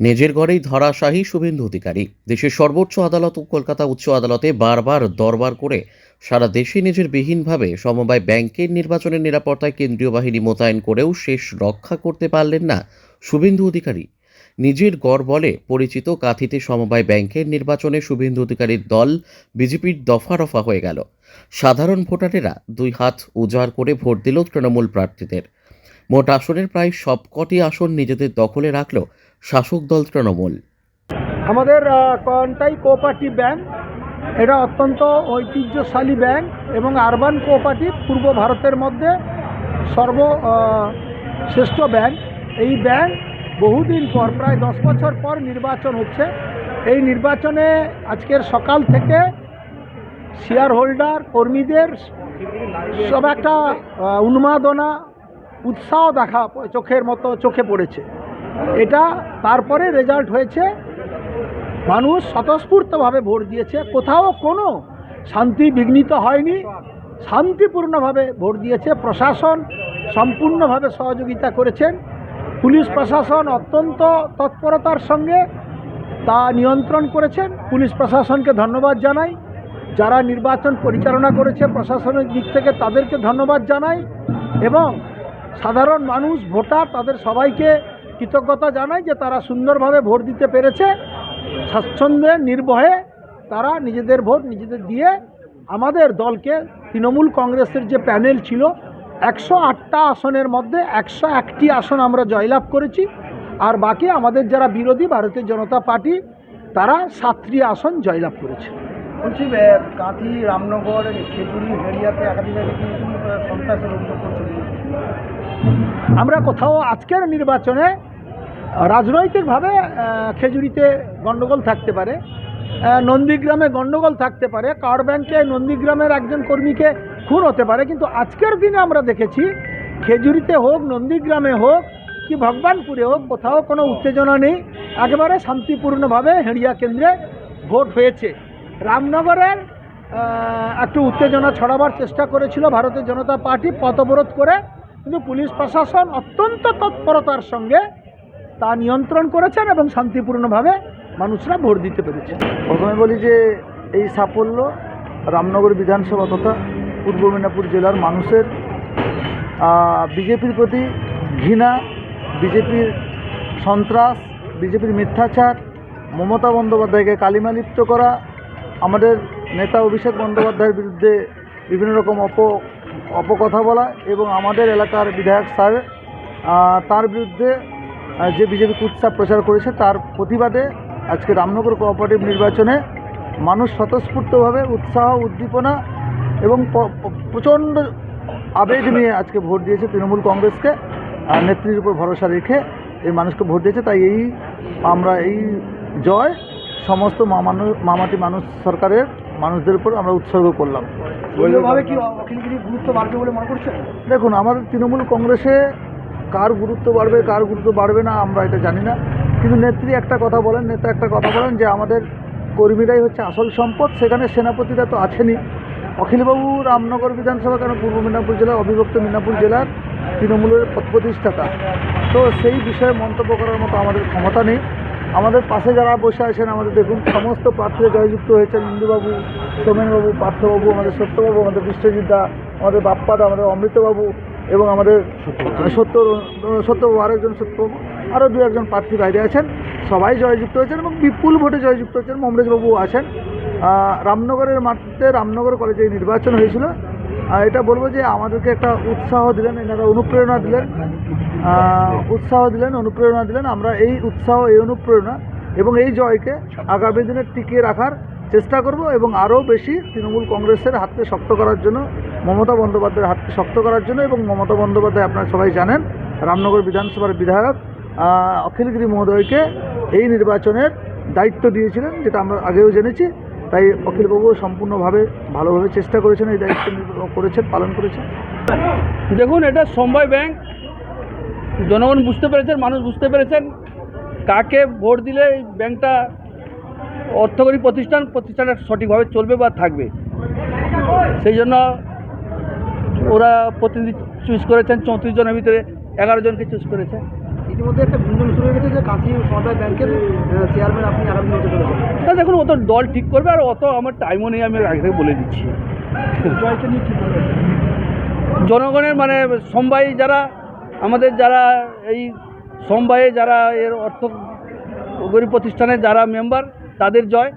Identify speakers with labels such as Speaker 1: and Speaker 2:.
Speaker 1: নিজের ঘরেই ধরাশাহী শুভেন্দু অধিকারী। দেশের সর্বোচ্চ আদালত ও কলকাতা উচ্চ আদালতে বারবার দরবার করে সারা দেশে নিজের বিহীনভাবে সমবায় ব্যাংকের নির্বাচনের নিরাপত্তায় কেন্দ্রীয় বাহিনী মোতায়েন করেও শেষ রক্ষা করতে পারলেন না শুভেন্দু অধিকারী। নিজের গড় বলে পরিচিত কাথিতে সমবায় ব্যাংকের নির্বাচনে শুভেন্দু অধিকারীর দল বিজেপির দফা রফা হয়ে গেল। সাধারণ ভোটারেরা দুই হাত উজাড় করে ভোট দিল তৃণমূল প্রার্থীদের। মোট আসনের প্রায় সবকটি আসন নিজেদের দখলে রাখল শাসক দল তৃণমূল।
Speaker 2: আমাদের কন্টাই কোঅপারেটিভ ব্যাংক, এটা অত্যন্ত ঐতিহ্যশালী ব্যাংক এবং আরবান কোঅপারেটিভ, পূর্ব ভারতের মধ্যে সর্ব শ্রেষ্ঠ ব্যাংক। এই ব্যাংক বহুদিন পর, প্রায় দশ বছর পর নির্বাচন হচ্ছে। এই নির্বাচনে আজকের সকাল থেকে শেয়ার হোল্ডার কর্মীদের সব একটা উন্মাদনা, উৎসাহ দেখা, চোখের মতো চোখে পড়েছে। এটা তারপরে রেজাল্ট হয়েছে, মানুষ স্বতঃস্ফূর্তভাবে ভোট দিয়েছে। কোথাও কোনো শান্তি বিঘ্নিত হয়নি, শান্তিপূর্ণভাবে ভোট দিয়েছে। প্রশাসন সম্পূর্ণভাবে সহযোগিতা করেছেন। পুলিশ প্রশাসন অত্যন্ত তৎপরতার সঙ্গে তা নিয়ন্ত্রণ করেছেন। পুলিশ প্রশাসনকে ধন্যবাদ জানাই। যারা নির্বাচন পরিচালনা করেছে প্রশাসনের দিক থেকে তাদেরকে ধন্যবাদ জানাই। এবং সাধারণ মানুষ, ভোটার, তাদের সবাইকে কৃতজ্ঞতা জানাই যে তারা সুন্দরভাবে ভোট দিতে পেরেছে। স্বাচ্ছন্দ্যে, নির্ভয়ে তারা নিজেদের ভোট নিজেদের দিয়ে আমাদের দলকে, তৃণমূল কংগ্রেসের যে প্যানেল ছিল, একশো আটটা আসনের মধ্যে একশো একটি আসন আমরা জয়লাভ করেছি। আর বাকি আমাদের যারা বিরোধী, ভারতীয় জনতা পার্টি, তারা সাতটি আসন জয়লাভ করেছে।
Speaker 3: বলছি কাঁথি, রামনগর, খেজুরি হেরিয়াতে একাধিক সন্ত্রাসের অভিযোগ করছিল
Speaker 2: আমরা কোথাও আজকের নির্বাচনে রাজনৈতিকভাবে খেজুরিতে গণ্ডগোল থাকতে পারে নন্দীগ্রামে গণ্ডগোল থাকতে পারে, কার্ড ব্যাংকে নন্দীগ্রামের একজন কর্মীকে খুন হতে পারে, কিন্তু আজকের দিনে আমরা দেখেছি খেজুরিতে হোক, নন্দীগ্রামে হোক, কি ভগবানপুরে হোক, কোথাও কোনো উত্তেজনা নেই, একেবারে শান্তিপূর্ণভাবে হেঁড়িয়া কেন্দ্রে ভোট হয়েছে। রামনগরের একটু উত্তেজনা ছড়াবার চেষ্টা করেছিল ভারতের জনতা পার্টি, পথবরোধ করে কিন্তু পুলিশ প্রশাসন অত্যন্ত তৎপরতার সঙ্গে তা নিয়ন্ত্রণ করেছেন এবং শান্তিপূর্ণভাবে মানুষরা ভোট দিতে পেরেছে।
Speaker 3: প্রথমে বলি যে এই সাফল্য রামনগর বিধানসভা তথা পূর্ব মেদিনীপুর জেলার মানুষের বিজেপির প্রতি ঘৃণা, বিজেপির সন্ত্রাস, বিজেপির মিথ্যাচার, মমতা বন্দ্যোপাধ্যায়কে কালিমালিপ্ত করা, আমাদের নেতা অভিষেক বন্দ্যোপাধ্যায়ের বিরুদ্ধে বিভিন্ন রকম অপ অপকথা বলা এবং আমাদের এলাকার বিধায়ক স্যার তার বিরুদ্ধে যে বিজেপি কুৎসা প্রচার করেছে তার প্রতিবাদে আজকে রামনগর কোঅপারেটিভ নির্বাচনে মানুষ স্বতঃস্ফূর্তভাবে উৎসাহ, উদ্দীপনা এবং প্রচণ্ড আবেগ নিয়ে আজকে ভোট দিয়েছে তৃণমূল কংগ্রেসকে। নেত্রীর উপর ভরসা রেখে এই মানুষকে ভোট দিয়েছে। তাই এই আমরা এই জয় সমস্ত মামানু মামাটি মানুষ সরকারের মানুষদের উপর আমরা উৎসর্গ করলাম।
Speaker 2: মনে
Speaker 3: দেখুন আমার তৃণমূল কংগ্রেসে কার গুরুত্ব বাড়বে কার গুরুত্ব বাড়বে না আমরা এটা জানি না। কিন্তু নেত্রী একটা কথা বলেন নেতা একটা কথা বলেন যে আমাদের কর্মীরাই হচ্ছে আসল সম্পদ সেখানে সেনাপতিরা তো আছেনই। অখিলবাবু রামনগর বিধানসভা কেন পূর্ব মেদিনীপুর জেলার অবিভক্ত মেদিনীপুর জেলার তৃণমূলের প্রতিষ্ঠাতা? তো সেই বিষয়ে মন্তব্য করার মতো আমাদের ক্ষমতা নেই। আমাদের পাশে যারা বসে আছেন আমাদের দেখুন সমস্ত প্রার্থীরা জয়যুক্ত হয়েছেন ইন্দুবাবু সোমেনবাবু পার্থবাবু আমাদের সত্যবাবু আমাদের বিশ্বজিৎ দা আমাদের বাপ্পাদা আমাদের অমৃতবাবু এবং আমাদের সত্য সত্যবাবু আরেকজন সত্যবাবু আরও দু একজন প্রার্থী বাইরে আছেন। সবাই জয়যুক্ত হয়েছেন এবং বিপুল ভোটে জয়যুক্ত হয়েছেন। মমরেজবাবু আছেন। রামনগরের মাটিতে রামনগর কলেজে নির্বাচন হয়েছিল। এটা বলব যে আমাদেরকে একটা উৎসাহ দিলেন, এনারা অনুপ্রেরণা দিলেন। উৎসাহ দিলেন, অনুপ্রেরণা দিলেন। আমরা এই উৎসাহ, এই অনুপ্রেরণা এবং এই জয়কে আগামী দিনে টিকিয়ে রাখার চেষ্টা করব এবং আরও বেশি তৃণমূল কংগ্রেসের হাতকে শক্ত করার জন্য, মমতা বন্দ্যোপাধ্যায়ের হাতকে শক্ত করার জন্য এবং মমতা বন্দ্যোপাধ্যায় আপনারা সবাই জানেন, রামনগর বিধানসভার বিধায়ক অখিলগিরি মহোদয়কে এই নির্বাচনের দায়িত্ব দিয়েছিলেন, যেটা আমরা আগেও জেনেছি। তাই অখিলবাবু সম্পূর্ণভাবে ভালোভাবে চেষ্টা করেছেন, এই দায়িত্ব করেছেন, পালন করেছেন।
Speaker 4: দেখুন, এটা সমবায় ব্যাংক, জনগণ বুঝতে পেরেছেন, মানুষ বুঝতে পেরেছেন কাকে ভোট দিলে এই ব্যাংকটা অর্থকরী প্রতিষ্ঠান, প্রতিষ্ঠানটা সঠিকভাবে চলবে বা থাকবে। সেই জন্য ওরা প্রতিনিধি চুজ করেছেন, চৌত্রিশ জনের ভিতরে এগারো জনকে চুজ করেছে।
Speaker 5: ইতিমধ্যে একটা গুঞ্জন শুরু হয়ে গেছে যে কাঁচি সমবায় ব্যাংকের চেয়ারম্যান আপনি আগামী হতে চলেছেন
Speaker 4: তা দেখুন অত দল ঠিক করবে আর অত আমার টাইমও নেই আমি আগে থেকে বলে দিচ্ছি।
Speaker 5: জয়কে নিয়ে ঠিক বলবেন?
Speaker 4: জনগণের মানে সমবায় যারা আমাদের যারা এই সমবায়ে যারা এর অর্থ গরিব প্রতিষ্ঠানের যারা মেম্বার তাদের জয়।